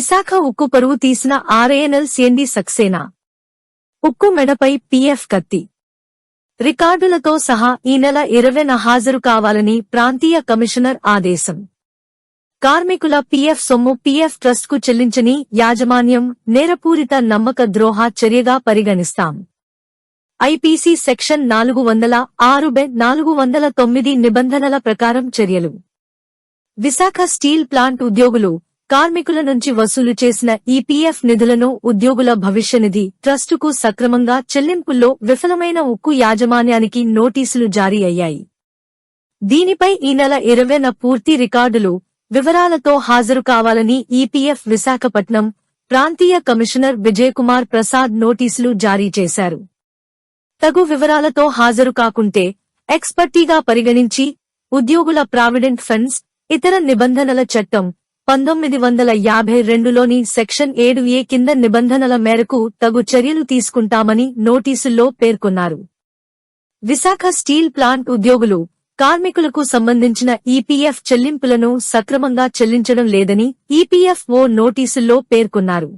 విశాఖ ఉక్కు పరువు తీసిన ఆర్ఏఎన్ఎల్ సిఎండి సక్సేనా? ఉక్కు మెడపై పీఎఫ్ కత్తి. రికార్డులతో సహా ఈ నెల ఇరవైన హాజరు కావాలని ప్రాంతీయ కమిషనర్ ఆదేశం. కార్మికుల పీఎఫ్ సొమ్ము పీఎఫ్ ట్రస్ట్కు చెల్లించని యాజమాన్యం నేరపూరిత నమ్మక ద్రోహ చర్యగా పరిగణిస్తాం. ఐపీసీ సెక్షన్ నాలుగు వందల ఆరు బె నాలుగు వందల తొమ్మిది నిబంధనల ప్రకారం చర్యలు. విశాఖ స్టీల్ ప్లాంట్ ఉద్యోగులు కార్మికుల నుంచి వసూలు చేసిన ఈపీఎఫ్ నిధులను ఉద్యోగుల భవిష్య నిధి ట్రస్టుకు సక్రమంగా చెల్లింపుల్లో విఫలమైన ఉక్కు యాజమాన్యానికి నోటీసులు జారీ అయ్యాయి. దీనిపై ఈ నెల ఇరవైన పూర్తి రికార్డులు వివరాలతో హాజరు కావాలని ఈపీఎఫ్ విశాఖపట్నం ప్రాంతీయ కమిషనర్ విజయకుమార్ ప్రసాద్ నోటీసులు జారీ చేశారు. తగు వివరాలతో హాజరు కాకుంటే ఎక్స్పర్టీగా పరిగణించి ఉద్యోగుల ప్రావిడెంట్ ఫండ్స్ ఇతర నిబంధనల చట్టం పంతొమ్మిది వందల యాభై రెండులోని సెక్షన్ ఏడు ఏ కింద నిబంధనల మేరకు తగు చర్యలు తీసుకుంటామని నోటీసుల్లో పేర్కొన్నారు. విశాఖ స్టీల్ ప్లాంట్ ఉద్యోగులు కార్మికులకు సంబంధించిన ఈపీఎఫ్ చెల్లింపులను సక్రమంగా చెల్లించడం లేదని ఈపీఎఫ్ఓ నోటీసుల్లో పేర్కొన్నారు.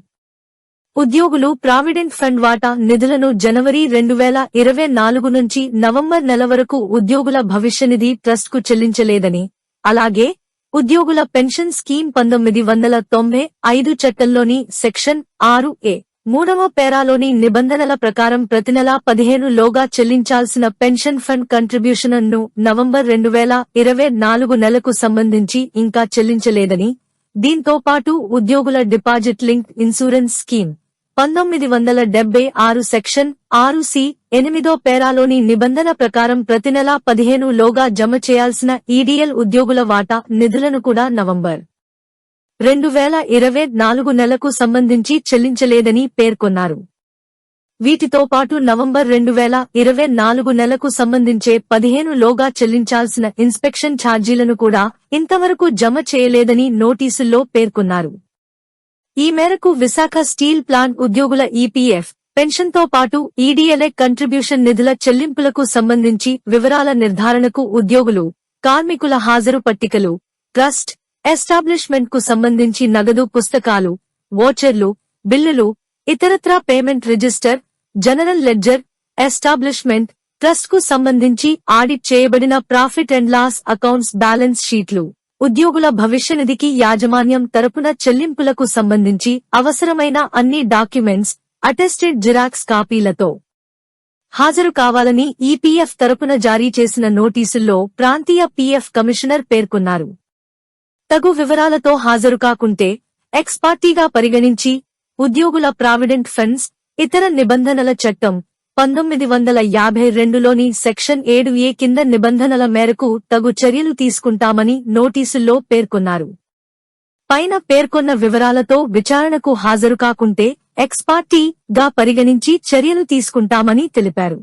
ఉద్యోగులు ప్రావిడెంట్ ఫండ్ వాటా నిధులను జనవరి రెండు వేల ఇరవై నాలుగు నుంచి నవంబర్ నెల వరకు ఉద్యోగుల భవిష్యనిధి ట్రస్ట్కు చెల్లించలేదని అలాగే ఉద్యోగుల పెన్షన్ స్కీమ్ పంతొమ్మిది వందల తొంభై ఐదు చట్టంలోని సెక్షన్ ఆరు ఏ మూడవ పేరాలోని నిబంధనల ప్రకారం ప్రతి నెల పదిహేను లోగా చెల్లించాల్సిన పెన్షన్ ఫండ్ కంట్రిబ్యూషన్ను నవంబర్ రెండు వేల ఇరవై నాలుగు నెలకు సంబంధించి ఇంకా చెల్లించలేదని. దీంతో పాటు ఉద్యోగుల డిపాజిట్ లింక్ ఇన్సూరెన్స్ స్కీమ్. పంతొమ్మిది వందల డెబ్బై ఆరు సెక్షన్ ఆరు సి ఎనిమిదో పేరాలోని నిబంధన ప్రకారం ప్రతి నెల పదిహేను లోగా జమ చేయాల్సిన ఈడీఎల్ ఉద్యోగుల వాటా నిధులను కూడా నవంబర్ రెండు వేల ఇరవై నాలుగు నెలకు సంబంధించి చెల్లించలేదని పేర్కొన్నారు. వీటితో పాటు నవంబర్ రెండు వేల ఇరవై నాలుగు నెలకు సంబంధించే పదిహేను లోగా చెల్లించాల్సిన ఇన్స్పెక్షన్ ఛార్జీలను కూడా ఇంతవరకు జమ చేయలేదని నోటీసుల్లో పేర్కొన్నారు. ఈ మేరకు విశాఖ స్టీల్ ప్లాంట్ ఉద్యోగుల ఈపీఎఫ్ పెన్షన్తో పాటు ఈడీఎల్ఏ కంట్రిబ్యూషన్ నిధుల చెల్లింపులకు సంబంధించి వివరాల నిర్ధారణకు ఉద్యోగులు కార్మికుల హాజరు పట్టికలు ట్రస్ట్ ఎస్టాబ్లిష్మెంట్కు సంబంధించి నగదు పుస్తకాలు వోచర్లు బిల్లులు ఇతరత్రా payment register general ledger establishment ట్రస్ట్కు సంబంధించి ఆడిట్ చేయబడిన profit and loss accounts balance షీట్లు. ఉద్యోగుల భవిష్యనిధికి యాజమాన్యం తరపున చెల్లింపులకు సంబంధించి అవసరమైన అన్ని డాక్యుమెంట్స్ అటెస్టెడ్ జిరాక్స్ కాపీలతో హాజరు కావాలని ఈపీఎఫ్ తరపున జారీ చేసిన నోటీసుల్లో ప్రాంతీయ పీఎఫ్ కమిషనర్ పేర్కొన్నారు. తగు వివరాలతో హాజరు కాకుంటే ఎక్స్ పార్టీగా పరిగణించి ఉద్యోగుల ప్రావిడెంట్ ఫండ్స్ ఇతర నిబంధనల చట్టం పంతొమ్మిది వందల యాభై రెండులోని సెక్షన్ ఏడు ఏ కింద నిబంధనల మేరకు తగు చర్యలు తీసుకుంటామని నోటీసుల్లో పేర్కొన్నారు. పైన పేర్కొన్న వివరాలతో విచారణకు హాజరు కాకుంటే గా పరిగణించి చర్యలు తీసుకుంటామని తెలిపారు.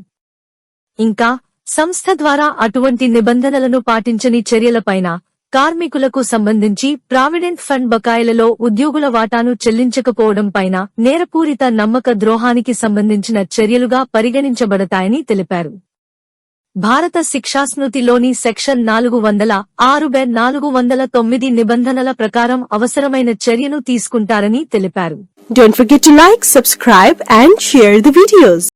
ఇంకా సంస్థ ద్వారా అటువంటి నిబంధనలను పాటించని చర్యలపైన కార్మికులకు సంబంధించి ప్రావిడెంట్ ఫండ్ బకాయిలలో ఉద్యోగుల వాటాను చెల్లించకపోవడం పైన నేరపూరిత నమ్మక ద్రోహానికి సంబంధించిన చర్యలుగా పరిగణించబడతాయని తెలిపారు. భారత శిక్షాస్మృతిలోని సెక్షన్ నాలుగు వందల ఆరు బె నాలుగు వందల తొమ్మిది నిబంధనల ప్రకారం అవసరమైన చర్యను తీసుకుంటారని తెలిపారు. Don't forget to like, subscribe and share the videos